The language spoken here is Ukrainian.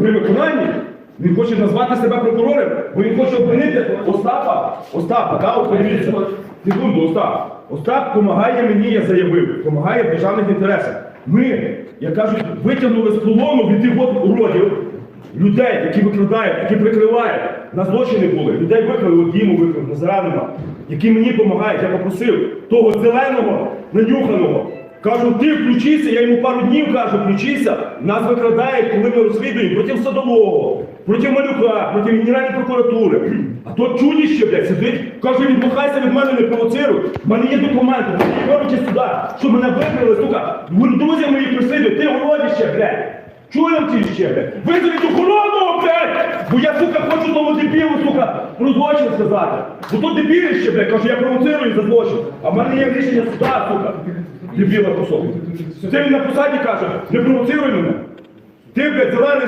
при виконанні він хоче назвати себе прокурором, бо він хоче обвинити Остапа. Остапа, от подивіться. Секунду, Остап. Остап допомагає мені, я заявив, допомагає в державних інтересах. Ми, як кажуть, витягнули з полону від тих от уродів, людей, які викрадають, які прикривають. На злочини були. Людей викрали, Діму викрали, Назара нема, які мені допомагають. Я попросив того зеленого, нанюханого. Кажу, ти включися, я йому пару днів кажу, включися. Нас викрадають, коли ми розслідуємо проти садового, проти малюка, проти Генеральної прокуратури. А то чудіще, блядь, сидить, каже, відмахайся від мене, не провоцируй. В мене є документи, робите сюди, що мене викрили, сука. Друзі мої присидять, ти городище, блядь. Чуєм ті ще, блядь? Визовіть охорону, блядь! Бо я, сука, хочу тому дебілу, сука, про злочин сказати. Бо то дебілище, блядь, каже, я провоцирую за злочин. А в мене є рішення суда, сука. Дебіла кусок. Це він на посаді каже, не провоцируй мене. Ти, блядь, зелений.